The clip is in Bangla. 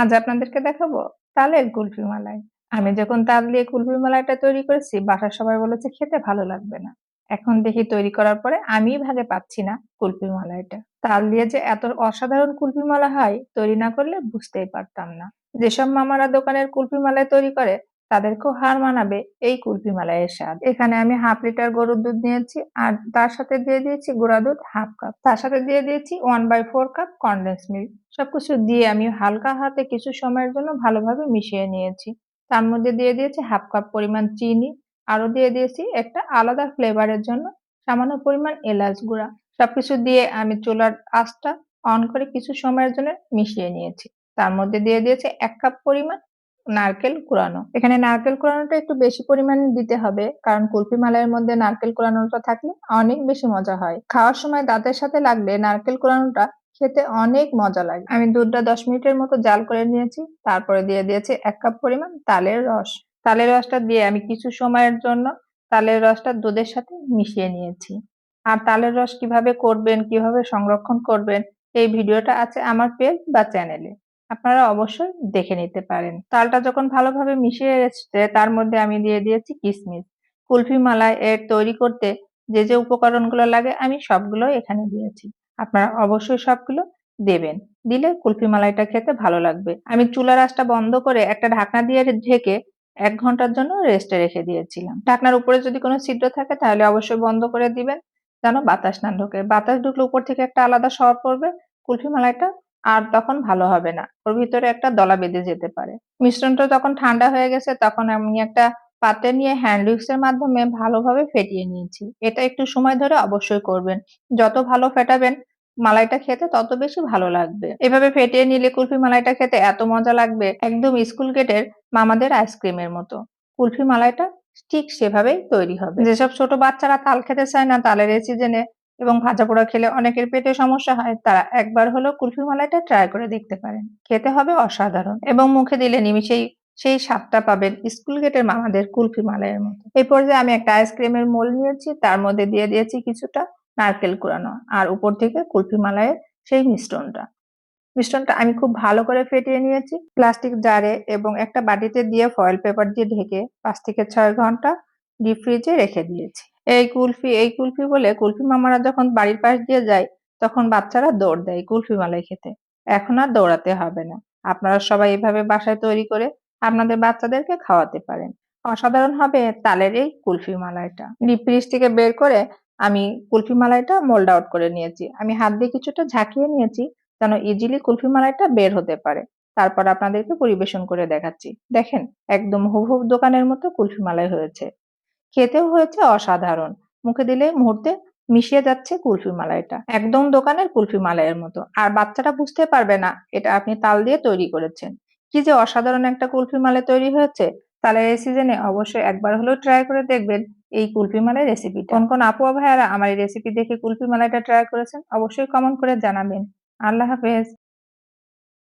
আজ আপনাদেরকে দেখাবো তালের কুলফি মালাই আমি যখন তাল দিয়ে কুলফি মালাইটা তৈরি করেছি, বাসার সবাই বলেছে খেতে ভালো লাগবে না। এখন দেখি তৈরি করার পরে আমি ভাগে পাচ্ছি না কুলফি মালাইটা তাল দিয়ে যে এত অসাধারণ কুলফি মালা হয়, তৈরি না করলে বুঝতেই পারতাম না। যেসব মামারা দোকানের কুলফি মালাই তৈরি করে তাদেরকেও হার মানাবে এই কুলফি মালাইয়ের স্বাদ। এখানে আমি হাফ লিটার গরুর দুধ নিয়েছি আর তার সাথে দিয়ে দিয়েছি গুঁড়া দুধ হাফ কাপ। তার সাথে দিয়ে দিয়েছি one by four cup condensed milk সবকিছু দিয়ে আমি হালকা হাতে কিছু সময়ের জন্য ভালোভাবে মিশিয়ে নিয়েছি। তার মধ্যে দিয়ে দিয়েছি হাফ কাপ পরিমাণ চিনি। আরও দিয়ে দিয়েছি একটা আলাদা ফ্লেভারের জন্য সামান্য পরিমাণ এলাচ গুঁড়া। সবকিছু দিয়ে আমি চুলার আঁচটা অন করে কিছু সময়ের জন্য মিশিয়ে নিয়েছি। তার মধ্যে দিয়ে দিয়েছি এক কাপ পরিমাণ নারকেল কুড়ানো। এখানে নারকেল কুড়ানোটা একটু বেশি পরিমাণে দিতে হবে, কারণ কুলফি মালাইয়ের মধ্যে নারকেল কুড়ানোটা থাকলে অনেক বেশি মজা হয়। খাওয়ার সময় দাঁতের সাথে লাগলে নারকেল কুড়ানোটা খেতে অনেক মজা লাগে। আমি দুধটা দশ মিনিটের মতো জাল করে নিয়েছি, তারপরে দিয়ে দিয়েছি এক কাপ পরিমাণ তালের রস। তালের রসটা দিয়ে আমি কিছু সময়ের জন্য তালের রসটা দুধের সাথে মিশিয়ে নিয়েছি। আর তালের রস কীভাবে করবেন, কীভাবে সংরক্ষণ করবেন, এই ভিডিওটা আছে আমার পেজ বা চ্যানেলে। আপনারা অবশ্যই দেখে নিতে পারেন। তালটা যখন ভালোভাবে মিশিয়ে এসছে, তার মধ্যে আমি দিয়ে দিয়েছি কিশমিশ কুলফি মালাই এর তৈরি করতে যে যে উপকরণগুলো লাগে, আমি সবগুলো এখানে দিয়েছি। আপনারা অবশ্যই সবগুলো দেবেন। দিলে কুলফি মালাইটা খেতে ভালো লাগবে। আমি চুলার আঁচটা বন্ধ করে একটা ঢাকনা দিয়ে ঢেকে এক ঘণ্টার জন্য রেস্টে রেখে দিয়েছিলাম। ঢাকনার উপরে যদি কোনো ছিদ্র থাকে, তাহলে অবশ্যই বন্ধ করে দিবেন। যেন বাতাস না ঢোকে। বাতাস ঢুকলে উপর থেকে একটা আলাদা সর পড়বে। কুলফি মালাইটা আর তখন ভালো হবে না। ওর ভিতরে একটা দলা বেঁধে যেতে পারে। মিশ্রণটা যখন ঠান্ডা হয়ে গেছে, তখন আমি একটা পাত্রে নিয়ে হ্যান্ড এর মাধ্যমে ভালোভাবে ফেটিয়ে নিয়েছি। এটা একটু সময় ধরে অবশ্যই করবেন। যত ভালো ফেটাবেন মালাইটা খেতে, তত বেশি ভালো লাগবে। এভাবে ফেটিয়ে নিলে কুলফি মালাইটা খেতে এত মজা লাগবে, একদম স্কুল গেটের মামাদের আইসক্রিমের মতো। কুলফি মালাইটা ঠিক সেভাবেই তৈরি হবে। যেসব ছোট বাচ্চারা তাল খেতে চায় না, তালের এই সিজনে এবং ভাজা পোড়া খেলে অনেকের পেটে সমস্যা হয়, তারা একবার হলেও কুলফি মালাইটা ট্রাই করে দেখতে পারেন। খেতে হবে অসাধারণ এবং মুখে দিলে নিমিশেই সেই স্বাদটা পাবেন স্কুল গেটের মামাদের কুলফি মালাইয়ের মতো। এই পর্যায়ে আমি একটা আইসক্রিমের মোল নিয়েছি, তার মধ্যে দিয়ে দিয়েছি কিছুটা নারকেল কুড়ানো আর উপর থেকে কুলফি মালাইয়ের সেই মিশ্রণটা। মিশ্রণটা আমি খুব ভালো করে ফেটিয়ে নিয়েছি। প্লাস্টিক জারে এবং একটা বাটিতে দিয়ে ফয়েল পেপার দিয়ে ঢেকে পাঁচ থেকে ছয় ঘণ্টা ডিপ ফ্রিজে রেখে দিয়েছি। এই কুলফি এই কুলফি বলে কুলফি মামারা যখন বাড়ির পাশ দিয়ে যায়, তখন বাচ্চারা দৌড় দেয় কুলফি মালাই খেতে। এখন আর দৌড়াতে হবে না। আপনারা সবাই এভাবে বাসায় তৈরি করে আপনাদের বাচ্চাদেরকে খাওয়াতে পারেন। অসাধারণ হবে তালের এই কুলফি মালাইটা। ডিপ ফ্রিজ থেকে বের করে আমি কুলফি মালাইটা মোল্ড আউট করে নিয়েছি। আমি হাত দিয়ে কিছুটা ঝাঁকিয়ে নিয়েছি যেন ইজিলি কুলফি মালাইটা বের হতে পারে। তারপর আপনাদেরকে পরিবেশন করে দেখাচ্ছি। দেখেন, একদম হুবহুব দোকানের মতো কুলফি মালাই হয়েছে। খেতেও হয়েছে অসাধারণ। মুখে দিলে মুহূর্তে মিশিয়ে যাচ্ছে কুলফি মালাইটা। একদম দোকানের কুলফি মালাইয়ের মতো। আর বাচ্চাটা বুঝতে পারবে না, এটা আপনি তাল দিয়ে তৈরি করেছেন। কি যে অসাধারণ একটা কুলফি মালাই তৈরি হয়েছে। তাহলে এই সিজনে অবশ্যই একবার হলেও ট্রাই করে দেখবেন এই কুলফি মালাই রেসিপি কোন কোন আপু ভাইয়ারা আমার এই রেসিপি দেখে কুলফি মালাইটা ট্রাই করেছেন, অবশ্যই কমেন্ট করে জানাবেন। আল্লাহ হাফেজ।